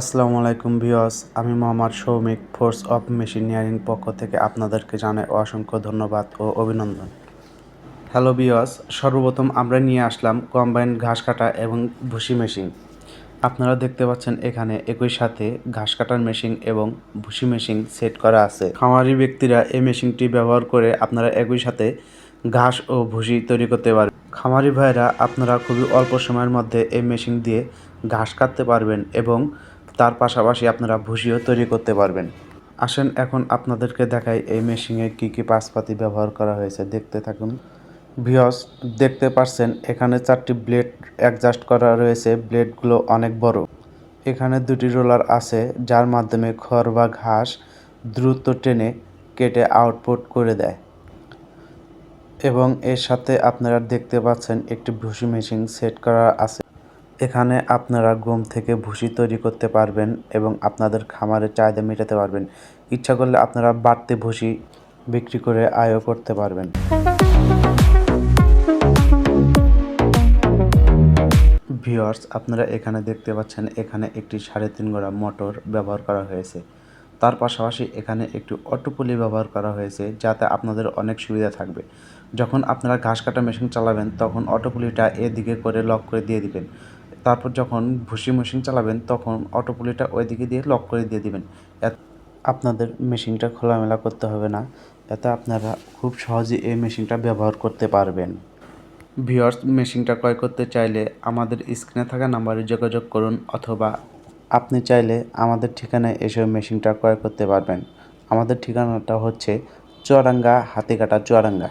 আসসালামু আলাইকুম ভিওস আমি মোহাম্মদ সৌমিক ফোর্স অফ মেশিনিয়ারিং পক্ষ থেকে আপনাদেরকে জানাই অসংখ্য ধন্যবাদ ও অভিনন্দন। হ্যালো বিয়স সর্বপ্রথম আমরা নিয়ে আসলাম কম্বাইন ঘাস কাটা এবং ভুসি মেশিন। আপনারা দেখতে পাচ্ছেন এখানে একই সাথে ঘাস কাটার মেশিন এবং ভুসি মেশিন সেট করা আছে। খামারি ব্যক্তিরা এই মেশিনটি ব্যবহার করে আপনারা একই সাথে ঘাস ও ভুসি তৈরি করতে পারবেন। খামারি ভাইরা, আপনারা খুবই অল্প সময়ের মধ্যে এই মেশিন দিয়ে ঘাস কাটতে পারবেন এবং তার পাশাপাশি আপনারা ভুসিও তৈরি করতে পারবেন। আসেন এখন আপনাদেরকে দেখাই এই মেশিনে কী কী পাশপাতি ব্যবহার করা হয়েছে। দেখতে থাকুন। ভিওস দেখতে পাচ্ছেন এখানে চারটি ব্লেড অ্যাডজাস্ট করা রয়েছে। ব্লেডগুলো অনেক বড়। এখানে দুটি রোলার আছে, যার মাধ্যমে খড় বা ঘাস দ্রুত টেনে কেটে আউটপুট করে দেয়। এবং এর সাথে আপনারা দেখতে পাচ্ছেন, একটি ভুসি মেশিন সেট করা আছে। এখানে আপনারা গম থেকে ভুসি তৈরি করতে পারবেন এবং আপনাদের খামারের চাহিদা মেটাতে পারবেন। ইচ্ছা করলে আপনারা বাড়তি ভুসি বিক্রি করে আয়ও করতে পারবেন। ভিওয়ার্স আপনারা এখানে দেখতে পাচ্ছেন, এখানে একটি সাড়ে তিন গোড়া মোটর ব্যবহার করা হয়েছে। তার পাশাপাশি এখানে একটি অটোপুলি ব্যবহার করা হয়েছে, যাতে আপনাদের অনেক সুবিধা থাকবে। যখন আপনারা ঘাস কাটা মেশিন চালাবেন, তখন অটোপুলিটা এদিকে করে লক করে দিয়ে দিবেন। তারপর যখন ভুসি মেশিন চালাবেন, তখন অটোপুলিটা ওইদিকে দিয়ে লক করে দিয়ে দিবেন। আপনাদের মেশিনটা খোলামেলা করতে হবে না। এতে আপনারা খুব সহজে এই মেশিনটা ব্যবহার করতে পারবেন। ভিওর্স মেশিনটা ক্রয় করতে চাইলে আমাদের স্ক্রিনে থাকা নাম্বারে যোগাযোগ করুন অথবা আপনি চাইলে আমাদের ঠিকানায় এসে মেশিনটা ক্রয় করতে পারবেন। আমাদের ঠিকানাটা হচ্ছে চুয়াডাঙ্গা হাতিকাটা চুয়াডাঙ্গা।